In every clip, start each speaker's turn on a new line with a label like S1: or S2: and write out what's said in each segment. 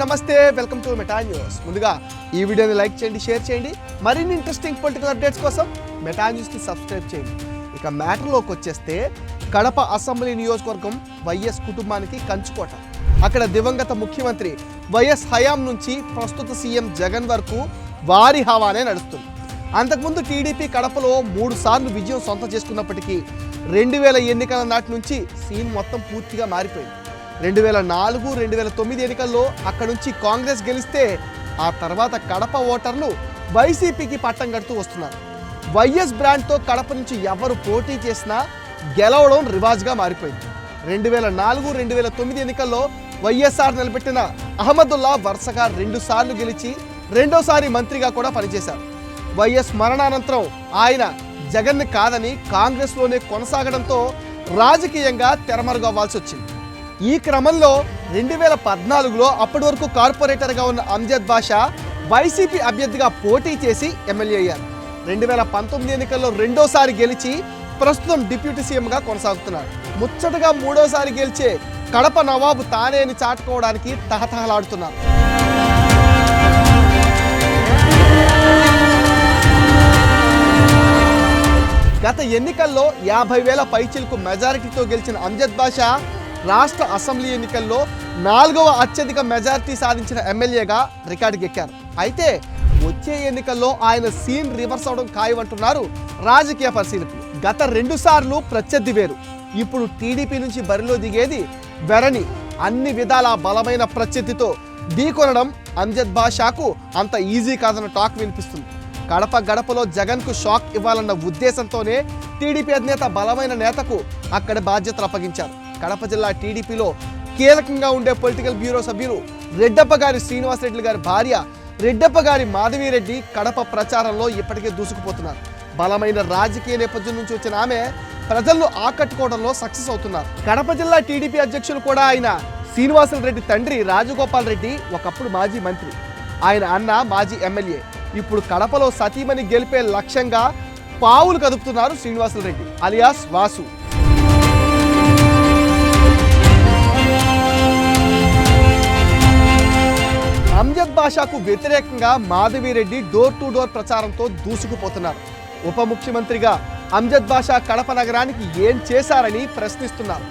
S1: నమస్తే. Welcome to Meta news. ముందుగా ఈ వీడియోని లైక్ చేయండి షేర్ చేయండి. మరిన్ని ఇంట్రెస్టింగ్ పొలిటికల్ అప్డేట్స్ కోసం మెటా న్యూస్ని సబ్స్క్రైబ్ చేయండి. ఇక మ్యాటర్లోకి వచ్చేస్తే కడప అసెంబ్లీ నియోజకవర్గం వైఎస్ కుటుంబానికి కంచుకోట. అక్కడ దివంగత ముఖ్యమంత్రి వైఎస్ హయాం నుంచి ప్రస్తుత సీఎం జగన్ వరకు వారి హవానే నడుస్తుంది. అంతకుముందు టీడీపీ కడపలో మూడు సార్లు విజయం సొంతం చేసుకున్నప్పటికీ రెండు వేల ఎన్నికల నాటి నుంచి సీన్ మొత్తం పూర్తిగా మారిపోయింది. రెండు వేల నాలుగు రెండు వేల తొమ్మిది ఎన్నికల్లో అక్కడ నుంచి కాంగ్రెస్ గెలిస్తే ఆ తర్వాత కడప ఓటర్లు వైసీపీకి పట్టం కడుతూ వస్తున్నారు. వైఎస్ బ్రాండ్తో కడప నుంచి ఎవరు పోటీ చేసినా గెలవడం రివాజ్గా మారిపోయింది. రెండు వేల నాలుగు రెండు వేల తొమ్మిది ఎన్నికల్లో వైఎస్ఆర్ నిలబెట్టిన అహ్మదుల్లా వరుసగా రెండుసార్లు గెలిచి రెండోసారి మంత్రిగా కూడా పనిచేశారు. వైఎస్ మరణానంతరం ఆయన జగన్ కాదని కాంగ్రెస్లోనే కొనసాగడంతో రాజకీయంగా తెరమరుగవ్వాల్సి వచ్చింది ఈ క్రమంలో రెండు వేల పద్నాలుగులో అప్పటి వరకు కార్పొరేటర్గా ఉన్న అంజద్ బాషా వైసీపీ అభ్యర్థిగా పోటీ చేసి ఎమ్మెల్యే అయ్యారు. రెండు వేల పంతొమ్మిది ఎన్నికల్లో రెండోసారి గెలిచి ప్రస్తుతం డిప్యూటీ సీఎంగా కొనసాగుతున్నారు. ముచ్చటగా మూడోసారి గెలిచే కడప నవాబు తానే అని చాటుకోవడానికి తహతహలాడుతున్నారు. గత ఎన్నికల్లో యాభై వేల పైచిలకు మెజారిటీతో గెలిచిన అంజద్ బాషా రాష్ట్ర అసెంబ్లీ ఎన్నికల్లో నాలుగవ అత్యధిక మెజార్టీ సాధించిన ఎమ్మెల్యేగా రికార్డుకెక్కారు అయితే వచ్చే ఎన్నికల్లో ఆయన సీన్ రివర్స్ అవడం ఖాయమంటున్నారు రాజకీయ పరిశీలకులు. గత రెండు సార్లు ప్రత్యర్థి వేరు. ఇప్పుడు టీడీపీ నుంచి బరిలో దిగేది వెరణి. అన్ని విధాల బలమైన ప్రత్యర్థితో ఢీకొనడం అంజద్ బాషాకు అంత ఈజీ కాదన్న టాక్ వినిపిస్తుంది. గడప గడపలో జగన్కు షాక్ ఇవ్వాలన్న ఉద్దేశంతోనే టీడీపీ అధినేత బలమైన నేతకు అక్కడ బాధ్యతలు అప్పగించారు. కడప జిల్లా టీడీపీలో కీలకంగా ఉండే పొలిటికల్ బ్యూరో సభ్యులు రెడ్డప్ప గారి శ్రీనివాసరెడ్డి గారి భార్య రెడ్డప్ప గారి మాధవిరెడ్డి కడప ప్రచారంలో ఇప్పటికే దూసుకుపోతున్నారు. బలమైన రాజకీయ నేపథ్యం నుంచి వచ్చిన ఆమె ప్రజలను ఆకట్టుకోవడంలో సక్సెస్ అవుతున్నారు. కడప జిల్లా టీడీపీ అధ్యక్షులు కూడా ఆయన శ్రీనివాసుల రెడ్డి తండ్రి రాజగోపాల్ రెడ్డి ఒకప్పుడు మాజీ మంత్రి. ఆయన అన్న మాజీ ఎమ్మెల్యే. ఇప్పుడు కడపలో సతీమణి గెలిపే లక్ష్యంగా పావులు కదుపుతున్నారు శ్రీనివాసులు రెడ్డి అలియాస్ వాసు. అంజద్ వ్యతిరేకంగా మాధవిరెడ్డి డోర్ టు డోర్ ప్రచారంతో దూసుకుపోతున్నారు. ఉప ముఖ్యమంత్రిగా అంజద్ బాషా కడప నగరానికి ఏం చేశారని ప్రశ్నిస్తున్నారు.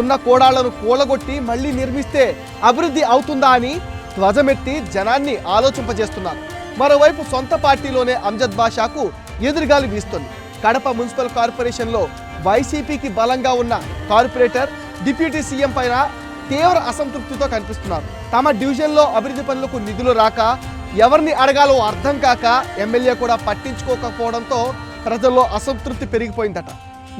S1: ఉన్న కోడాళ్ళను కూలగొట్టి మళ్ళీ నిర్మిస్తే అభివృద్ధి అవుతుందా అని ధ్వజమెత్తి జనాన్ని ఆలోచింపజేస్తున్నారు. మరోవైపు సొంత పార్టీలోనే అంజద్ బాషాకు ఎదురుగాలి వీస్తుంది. కడప మున్సిపల్ కార్పొరేషన్లో వైసీపీకి బలంగా ఉన్న కార్పొరేటర్ డిప్యూటీ సీఎం పైన తీవ్ర అసంతృప్తితో కనిపిస్తున్నారు. తమ డివిజన్లో అభివృద్ధి పనులకు నిధులు రాక ఎవరిని అడగాలో అర్థం కాక ఎమ్మెల్యే కూడా పట్టించుకోకపోవడంతో ప్రజల్లో అసంతృప్తి పెరిగిపోయిందట.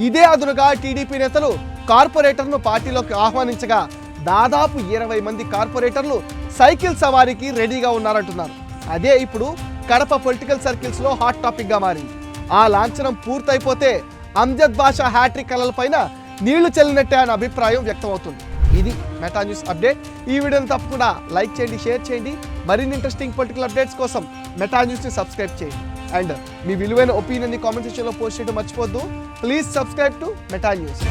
S1: ఇదే అదునుగా టీడీపీ నేతలు కార్పొరేటర్ను పార్టీలోకి ఆహ్వానించగా దాదాపు ఇరవై మంది కార్పొరేటర్లు సైకిల్ సవారీకి రెడీగా ఉన్నారంటున్నారు. అదే ఇప్పుడు కడప పొలిటికల్ సర్కిల్స్లో హాట్ టాపిక్గా మారింది. ఆ లాంఛనం పూర్తయిపోతే అంజద్ బాషా హ్యాట్రిక్ కలలపైన నీళ్ళు చెల్లినట్టే అనే అభిప్రాయం వ్యక్తమవుతుంది. ఇది మెటా న్యూస్ అప్డేట్ ఈ వీడియోని తప్పకుండా లైక్ చేయండి షేర్ చేయండి. మరిన్ని ఇంట్రెస్టింగ్ పొలిటికల్ అప్డేట్స్ కోసం మెటా న్యూస్ని సబ్స్క్రైబ్ చేయండి. అండ్ మీ విలువైన ఒపీనియన్ని కామెంట్ సెక్షన్లో పోస్ట్ చేయడం మర్చిపోద్దు please subscribe to Meta news